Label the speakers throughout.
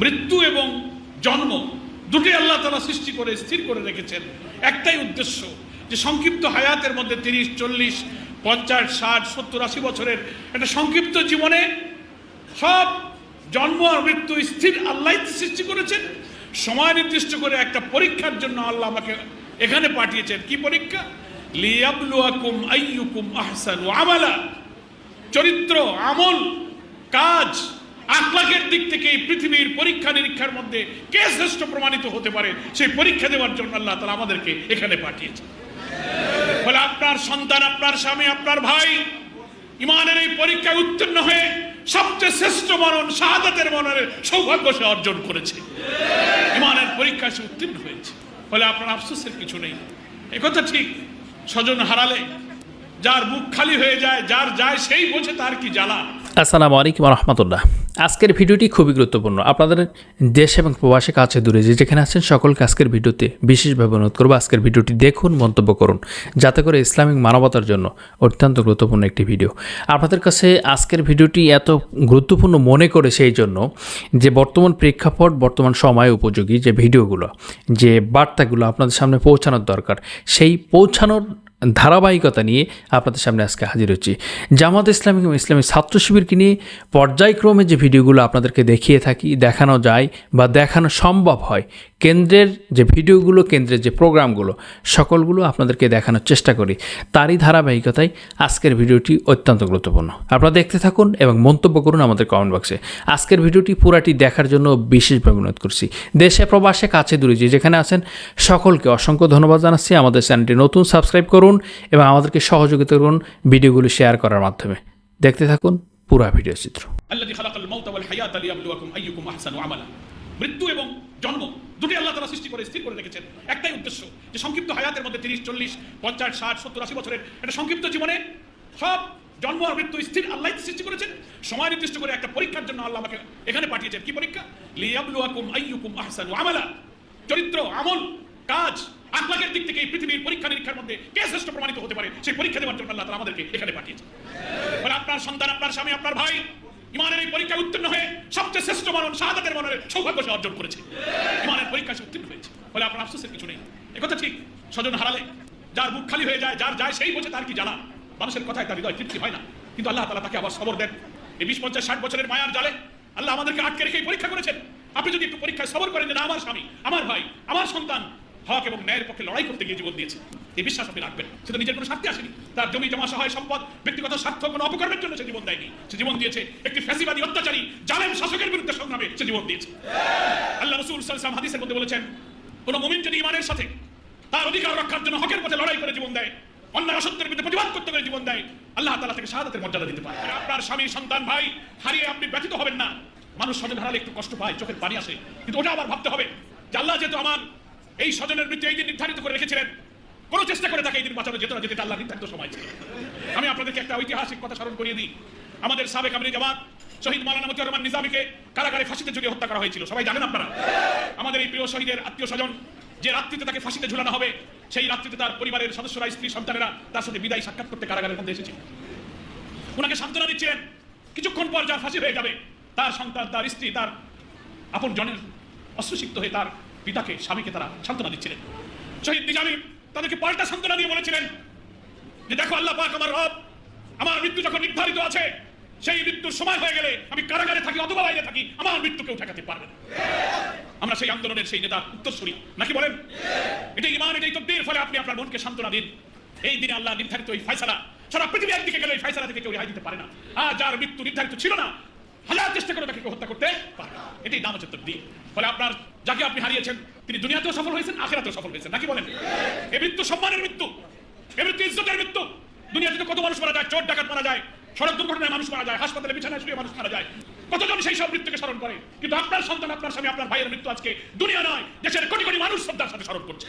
Speaker 1: মৃত্যু এবং জন্ম দুটোই আল্লাহ তালা সৃষ্টি করে, স্থির করে রেখেছেন। একটাই উদ্দেশ্য যে সংক্ষিপ্ত হায়াতের মধ্যে তিরিশ, চল্লিশ, পঞ্চাশ, ষাট, সত্তর, আশি বছরের একটা সংক্ষিপ্ত জীবনে সব জন্ম আর মৃত্যু স্থির আল্লাহ সৃষ্টি করেছেন। সময় নির্দিষ্ট করে একটা পরীক্ষার জন্য আল্লাহ আমাকে এখানে পাঠিয়েছেন। কি পরীক্ষা? লিয়াবলুয়াকুম আইয়ুকুম আহসানু আমালা। চরিত্র, আমল, কাজ আখলাকের দিক থেকে এই পৃথিবীর পরীক্ষা নিরীক্ষার মধ্যে কে শ্রেষ্ঠ প্রমাণিত হতে পারে, সেই পরীক্ষা দেওয়ার জন্য আল্লাহ তালা আমাদেরকে এখানে পাঠিয়েছে ফলে আপনার সন্তান, আপনার স্বামী, আপনার ভাই ইমানের এই পরীক্ষায় উত্তীর্ণ হয়ে সবচেয়ে শ্রেষ্ঠ মরণ, শাহাদাতের মরণের সৌভাগ্য সে অর্জন করেছে। ইমানের পরীক্ষায় সে উত্তীর্ণ হয়েছে। ফলে আপনার আফসোসের কিছু নেই। একথা ঠিক, স্বজন হারালে যার বুক খালি হয়ে যায়, যার যায় সেই বোঝে তার কি জ্বালা।
Speaker 2: আসসালামু আলাইকুম রহমতুল্লাহ আজকের ভিডিওটি খুবই গুরুত্বপূর্ণ। আপনাদের দেশ এবং প্রবাসী কাছে দূরে যে যেখানে আছেন, সকলকে আজকের ভিডিওতে বিশেষভাবে অনুরোধ করব আজকের ভিডিওটি দেখুন, মন্তব্য করুন, যাতে করে ইসলামিক মানবতার জন্য অত্যন্ত গুরুত্বপূর্ণ একটি ভিডিও। আপনাদের কাছে আজকের ভিডিওটি এত গুরুত্বপূর্ণ মনে করে সেই জন্য যে বর্তমান প্রেক্ষাপট, বর্তমান সময় উপযোগী যে ভিডিওগুলো, যে বার্তাগুলো আপনাদের সামনে পৌঁছানোর দরকার, সেই পৌঁছানোর ধারাবাহিকতা নিয়ে আপনাদের সামনে আজকে হাজির হচ্ছি। জামাত ইসলামিক এবং ইসলামী ছাত্র শিবিরকে নিয়ে পর্যায়ক্রমে যে ভিডিওগুলো আপনাদেরকে দেখিয়ে থাকি, দেখানো যায় বা দেখানো সম্ভব হয়, কেন্দ্রের যে ভিডিওগুলো, কেন্দ্রের যে প্রোগ্রামগুলো, সকলগুলো আপনাদেরকে দেখানোর চেষ্টা করি। তারই ধারাবাহিকতায় আজকের ভিডিওটি অত্যন্ত গুরুত্বপূর্ণ। আপনারা দেখতে থাকুন এবং মন্তব্য করুন আমাদের কমেন্ট বক্সে আজকের ভিডিওটি পুরাটি দেখার জন্য বিশেষভাবে অনুরোধ করছি। দেশে, প্রবাসে, কাছে, দূরে যে যেখানে আছেন, সকলকে অসংখ্য ধন্যবাদ জানাচ্ছি। আমাদের চ্যানেলটি নতুন, সাবস্ক্রাইব করুন। এবং আমাদেরকে সহযোগিতা করুন ভিডিওগুলো শেয়ার করার মাধ্যমে। দেখতে থাকুন পুরা ভিডিও চিত্র।
Speaker 1: মৃত্যু এবং জন্ম দুটোই আল্লাহ তাআলা সৃষ্টি করে, স্থির করে রেখেছেন। একটাই উদ্দেশ্য যে সংক্ষিপ্ত হায়াতের মধ্যে 30 40 50 60 70 80 বছরের একটা সংক্ষিপ্ত জীবনে সব জন্ম আর মৃত্যু স্থির আল্লাহ সৃষ্টি করেছেন। সময় নির্দিষ্ট করে একটা পরীক্ষার জন্য আল্লাহ আমাকে এখানে পাঠিয়েছেন। কি পরীক্ষা? লিয়াবলুয়াকুম আইয়ুকুম আহসানু আমালা। চরিত্র, আমল, কাজ আখলাকের দিক থেকে এই পৃথিবীর পরীক্ষা নিরীক্ষার মধ্যে কে শ্রেষ্ঠ প্রমাণিত হতে পারে? সেই পরীক্ষা দেওয়ার জন্য আল্লাহ তাআলা আমাদেরকে এখানে পাঠিয়েছেন। ফলে আপনার সন্তান, আপনার স্বামী, আপনার ভাই ইমানের এই পরীক্ষায় উত্তীর্ণ হয়ে সবচেয়ে শ্রেষ্ঠ মরণ শাহাদাতের মরণের সৌভাগ্য সে অর্জন করেছে। ইমানের পরীক্ষায় সে উত্তীর্ণ হয়েছে। ফলে আপনার আফসোসের কিছু নেই। একথা ঠিক, স্বজন হারালে, যার বুক খালি হয়ে যায়, যার যায় সেই বোঝে, তার কি জানা? মানুষের কথায় তার হৃদয় তৃপ্তি হয় না। কিন্তু আল্লাহ তালা তাকে আবার সবর দেন। এই বিশ, পঞ্চাশ, ষাট বছরের মায়ার জালে আল্লাহ আমাদেরকে আটকে রেখে পরীক্ষা করেছেন। আপনি যদি একটু পরীক্ষায় সবর করেন না, আমার স্বামী, আমার ভাই, আমার সন্তান হক এবং ন্যায়ের পক্ষে লড়াই করতে গিয়ে জীবন দিয়েছে। এই বিশ্বাস আপনি রাখবেন সে তো নিজের কোনো স্বার্থে আসেনি। তার জমি, জমা, সহায় সম্পদ, ব্যক্তিগত স্বার্থ, কোনো অপকর্মের জন্য সে জীবন দেয়নি। সে জীবন দিয়েছে একটি ফ্যাসিবাদী, অত্যাচারী, জালেম শাসকের বিরুদ্ধে সংগ্রামে সে জীবন দিয়েছে। আল্লাহ রসুল সাল্লাম হাদিসের মধ্যে বলেছেন, কোন মুমিন যদি ইমানের সাথে তার অধিকার রক্ষার জন্য হকের পথে লড়াই করে জীবন দেয়, অন্যায় অসত্যের বিরুদ্ধে প্রতিবাদ করতে করে জীবন দেয়, আল্লাহ তালা থেকে শাহাদাতের মর্যাদা দিতে পারে আপনার স্বামী, সন্তান, ভাই হারিয়ে আপনি ব্যথিত হবেন না। মানুষ স্বজন হারালে একটু কষ্ট পায়, চোখের পানি আসে। কিন্তু ওটা আবার ভাবতে হবে যে আল্লাহ যেহেতু আমার এই স্বজনের মৃত্যু এই দিন নির্ধারিত করে রেখেছিলেন। কোনো চেষ্টা করে তাকে এই দিন বাঁচানো যেত না যেতে আল্লাহ নির্ধারিত সময় ছিল। আমি আপনাদেরকে একটা ঐতিহাসিক কথা স্মরণ করিয়ে দিই। আমাদের সাবেক আমির জামাত, শহীদ মালানা মতিউর রহমান নিজামীকে কারাগারে ফাঁসিতে ঝুলিয়ে হত্যা করা হয়েছিল। সবাই জানেন আপনারা? আমাদের এই প্রিয় শহীদের আত্মীয় স্বজন, যে রাত্রিতে তাকে ফাঁসিতে ঝুলানো হবে, সেই রাত্রিতে তার পরিবারের সদস্যরা, স্ত্রী, সন্তানেরা তার সাথে বিদায় সাক্ষাৎ করতে কারাগারের মধ্যে এসেছিল। ওনাকে সান্ত্বনা দিচ্ছিলেন, কিছুক্ষণ পর যার ফাঁসি হয়ে যাবে, তার সন্তান, তার স্ত্রী, তার আপন জনের অশ্রুসিক্ত হয়ে তার পিতাকে, স্বামীকে তারা সান্ত্বনা দিচ্ছিলেন। শহীদ নিজামী তাদেরকে পাল্টা সান্ত্বনা দিয়ে বলেছিলেন যে দেখো আল্লাহ পাক আমার রব, আমার মৃত্যু যখন নির্ধারিত আছে, সেই মৃত্যুর সময় হয়ে গেলে আমি কারাগারে থাকি অথবা বাইরে থাকি, আমার মৃত্যু কেউ ঠেকাতে পারবে না। আমরা সেই আন্দোলনের সেই নেতার উত্তরসূরি, নাকি বলেন? এটাই ইমান এটাই তকদির, ফলে আপনি আপনার মনকে সান্ত্বনা দিন। এই দিনে আল্লাহ নির্ধারিত এই ফয়সালা সারা পৃথিবী একদিকে গেলে এই ফয়সালা থেকে কেউ রেহাই দিতে পারে না। আর যার মৃত্যু নির্ধারিত ছিল না হাজার চেষ্টা করে তাকে হত্যা করতে পারে। এটাই নাম হচ্ছে তকদির ফলে আপনার, যাকে আপনি হারিয়েছেন, তিনি দুনিয়াতেও সফল হয়েছেন, আখেরাতেও সফল হয়েছেন। নাকি বলেন? এ মৃত্যু সম্মানের মৃত্যু। এ মৃত্যু ইজ্জতের মৃত্যু। দুনিয়াতে কত মানুষ মারা যায়, চোর, ডাকাত মারা যায়, সড়ক দুর্ঘটনায় মানুষ মারা যায়, হাসপাতালে বিছানায় শুয়ে মানুষ মারা যায়। কতজন সেই সব মৃত্যুকে স্মরণ করে? কিন্তু আপনার সন্তান, আপনার স্বামী, আপনার ভাইয়ের মৃত্যু আজকে দুনিয়া নয়, দেশের কোটি কোটি মানুষ শ্রদ্ধার সাথে স্মরণ করছে।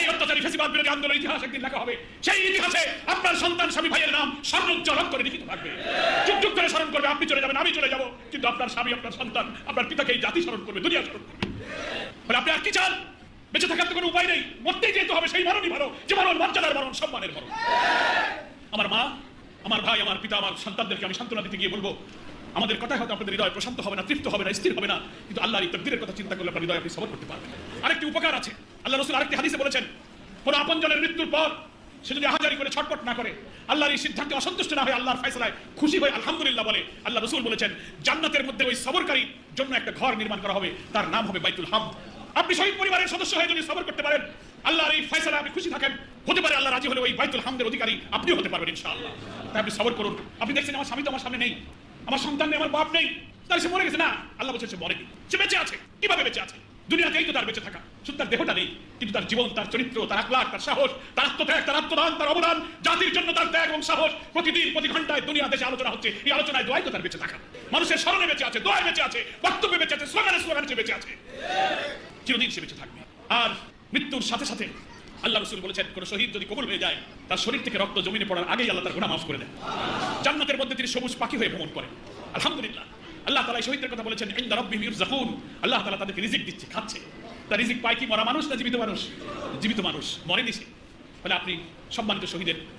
Speaker 1: এই অত্যাচারী ফেসিবাদ বিরোধী আন্দোলন ইতিহাস একদিন লেখা হবে। সেই ইতিহাসে আপনার সন্তান, স্বামী, ভাইয়ের নাম স্বর্ণোজ্জ্বল করে লিখিত থাকবে। যুগ যুগ করে স্মরণ করবে, আপনি চলে যাবেন, আমি চলে যাব। কিন্তু আপনার স্বামী, আপনার সন্তান, আপনার পিতাকে এই জাতি স্মরণ করবে, দুনিয়া স্মরণ করবে। বলে, আপনি আর কি চান? বেঁচে থাকার তো কোনো উপায় নেই। মরতেই যেতে হবে, সেই মরণই ভালো। যে মরণ, মর্যাদার মরণ, সম্মানের মরণ। আমার মা, আমার ভাই, আমার পিতা, আমার সন্তানদেরকে আমি সান্ত্বনা দিতে গিয়ে বলব আমাদের কথায় হয়তো আপনাদের হৃদয় প্রশান্ত হবে না, তৃপ্ত হবে না, স্থির হবে না, কিন্তু আল্লাহর এই তকদিরের কথা চিন্তা করলে আপনার হৃদয় আপনি সবর করতে পারবেন। আরেকটি উপকার আছে। আল্লাহ রসুল আরেকটি হাদিসে বলেছেন, কোন আপনজনের মৃত্যুর পর সে যদি আহাজারি করে, ছটপট না করে, আল্লাহর এই সিদ্ধান্তে অসন্তুষ্ট না হয়ে আল্লাহর ফয়সালায় খুশি হয়ে আলহামদুলিল্লাহ বলে আল্লাহ রসুল বলেছেন, জান্নাতের মধ্যে ওই সবরকারী জন্য একটা ঘর নির্মাণ করা হবে, তার নাম হবে বাইতুল হাম। আপনি শহীদ পরিবারের সদস্য হয়ে যদি সবর করতে পারেন, আল্লাহর এই ফয়সালা আপনি খুশি থাকেন, হতে পারে আল্লাহ রাজি হলে ওই বাইতুল হামদের অধিকারী আপনিও হতে পারবেন ইনশাআল্লাহ। তাই আপনি সবর করুন। আপনি দেখছেন আমার স্বামী তো আমার সামনে নেই। আমার সন্তান নেই, আমার বাপ নেই। তার সে মরে গেছে না? আল্লাহ বলছে সে মরেনি। সে বেঁচে আছে। কীভাবে বেঁচে আছে? দুনিয়াতেই তো তার বেঁচে থাকা। শুধু তার দেহটা নেই, কিন্তু তার জীবন, তার চরিত্র, তার আকলাক তার সাহস, তার আত্মত্যাগ, তার আত্মদান, তার অবদান, জাতির জন্য তার ত্যাগ এবং সাহস প্রতিদিন প্রতি ঘন্টায় দুনিয়া দেশে আলোচনা হচ্ছে। এই আলোচনায় দোয়াই তো তার বেঁচে থাকা। মানুষের স্মরণে বেঁচে আছে, দোয়ায় বেঁচে আছে, বক্তব্যে বেঁচে আছে, স্লোগানে স্লোগানে বেঁচে আছে। চিরদিন সে বেঁচে থাকবে। আর মৃত্যুর সাথে সাথে আল্লাহ রসুল বলেছেন, কোনো শহীদ যদি কবুল হয়ে যায়, তার শরীর থেকে রক্ত জমিনে পড়ার আগেই আল্লাহ তার গুণা মাফ করে দেন। জান্নাতের মধ্যে তিনি সবুজ পাখি হয়ে ভ্রমণ করেন। আলহামদুলিল্লাহ। আল্লাহ তালা শহীদের কথা বলেছেন, ইন্দা মির জাহুন আল্লাহ তালা তাদেরকে রিজিক দিচ্ছে, খাচ্ছে। তার রিজিক পায় কি? মরা মানুষ না জীবিত মানুষ? জীবিত মানুষ। মরেনি সে। ফলে আপনি সম্মানিত শহীদের